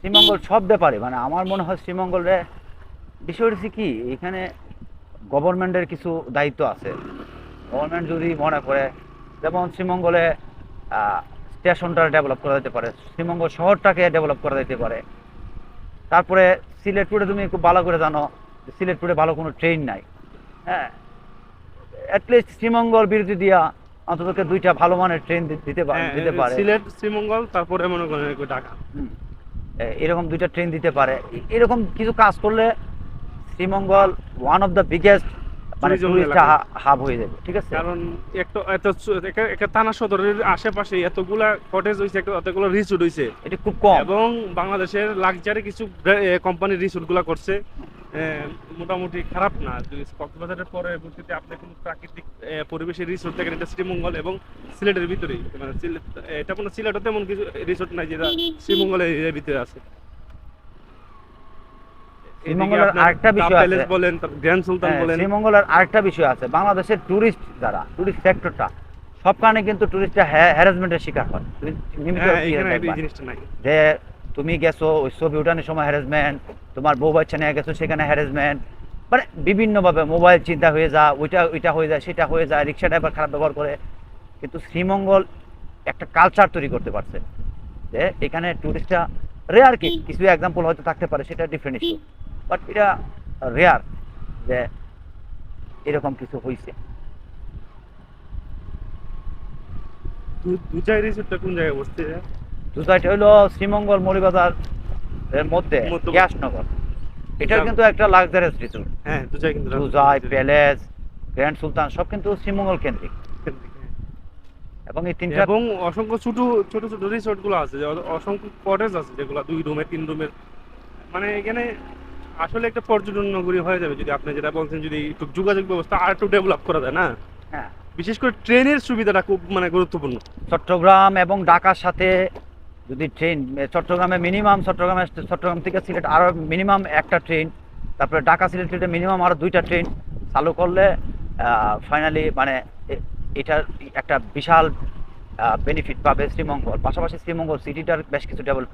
শ্রীমঙ্গল সব ব্যাপারে মানে আমার মনে হয় শ্রীমঙ্গলে বিষয় হচ্ছে কি এখানে গভর্নমেন্টের কিছু দায়িত্ব আছে। গভর্নমেন্ট যদি মনে করে যেমন শ্রীমঙ্গলে স্টেশনটা ডেভেলপ করা যেতে পারে শ্রীমঙ্গল শহরটাকে ডেভেলপ করা যেতে পারে। তারপরে সিলেটপুরে তুমি খুব ভালো করে জানো সিলেটপুরে ভালো কোনো ট্রেন নাই। হ্যাঁ? অ্যাটলিস্ট শ্রীমঙ্গল বিরতি দিয়া অন্তত দুইটা ভালো মানের ট্রেন দিতে পারে হ্যাঁ, দিতে পারে। সিলেট শ্রীমঙ্গল তারপরে মনে করেন ঢাকা। এরকম দুইটা ট্রেন দিতে পারে। এরকম কিছু কাজ করলে Sreemangal one of the biggest মানে। হাব হয়ে যাবে ঠিক আছে? কারণ একটা এত একটা- একটা থানা সদরের আশেপাশে এতগুলা কটেজ এতগুলো রিসোর্ট হইছে। এটা খুব কম। এবং বাংলাদেশের লাক্সারি কিছু কোম্পানি রিসোর্টগুলা করছে। মোটামুটি খারাপ না। যদি কক্সবাজারের পরবর্তীতে আপনি কোনো প্রাকৃতিক এ, পরিবেশের রিসোর্ট দেখেন এটা শ্রীমঙ্গল এবং সিলেটের ভিতরেই। মানে এটা কোনো সিলেটও তেমন কিছু রিসোর্ট নাই যেটা শ্রীমঙ্গলের এর ভিতরে আছে। শ্রীমঙ্গলের আরেকটা বিষয় আছে। বলেন গ্র্যান্ড সুলতান হ্যাঁ, বলেন। শ্রীমঙ্গলের আরেকটা বিষয় আছে। বাংলাদেশের টুরিস্ট যারা টুরিস্ট সেক্টরটা সব কারণে কিন্তু টুরিস্টরা হ্যারাসমেন্টের শিকার হয়। হ্যাঁ যে তুমি গেছো ওই ছবি উঠানোর সময় হ্যারাসমেন্ট তোমার বউ বাচ্চা নিয়ে গেছো সেখানে হ্যারাসমেন্ট মানে বিভিন্নভাবে মোবাইল চিন্তা হয়ে যা ওইটা ওইটা হয়ে যায় সেটা হয়ে যায় রিক্সা ড্রাইভার খারাপ ব্যবহার করে। কিন্তু শ্রীমঙ্গল একটা কালচার তৈরি করতে পারছে যে এখানে টুরিস্টরা রেয়ার কি? কিছু এক্সাম্পল হয়তো থাকতে পারে সেটা ডিফারেন্ট ইস্যু বাট এটা রেয়ার যে এরকম কিছু হয়েছে দু- চাই রিসোর্টটা কোন জায়গায় বসছে দুটাইটা হলো শ্রীমঙ্গল মৌলিবাজার এর মধ্যে। গ্যাসনগর। এটা আচ্ছা। কিন্তু একটা লাক্সারিয়াস রিসোর্ট হ্যাঁ দুজাই প্যালেস গ্র্যান্ড সুলতান সব কিন্তু শ্রীমঙ্গল কেন্দ্রিক। এবং এই তিনটা এবং অসংখ্য ছোট ছোট ছোট রিসোর্টগুলো আছে অসংখ্য কটেজ আছে যেগুলো দুই রুমের তিন রুমের মানে এখানে আসলে একটা পর্যটন নগরী হয়ে যাবে যদি আপনি যেটা বলছেন যদি একটু যোগাযোগ ব্যবস্থা আর একটু ডেভেলপ করা যায় না? হ্যাঁ, বিশেষ করে ট্রেনের সুবিধাটা খুব মানে গুরুত্বপূর্ণ। চট্টগ্রাম এবং ঢাকার সাথে যদি ট্রেন চট্টগ্রামে মিনিমাম চট্টগ্রামে চট্টগ্রাম থেকে সিলেট আরও মিনিমাম একটা ট্রেন তারপরে ঢাকা সিলেটে মিনিমাম আরও দুইটা ট্রেন চালু করলে ফাইনালি মানে এটার একটা বিশাল বেনিফিট পাবে শ্রীমঙ্গল। পাশাপাশি শ্রীমঙ্গল সিটিটার বেশ কিছু ডেভেলপমেন্ট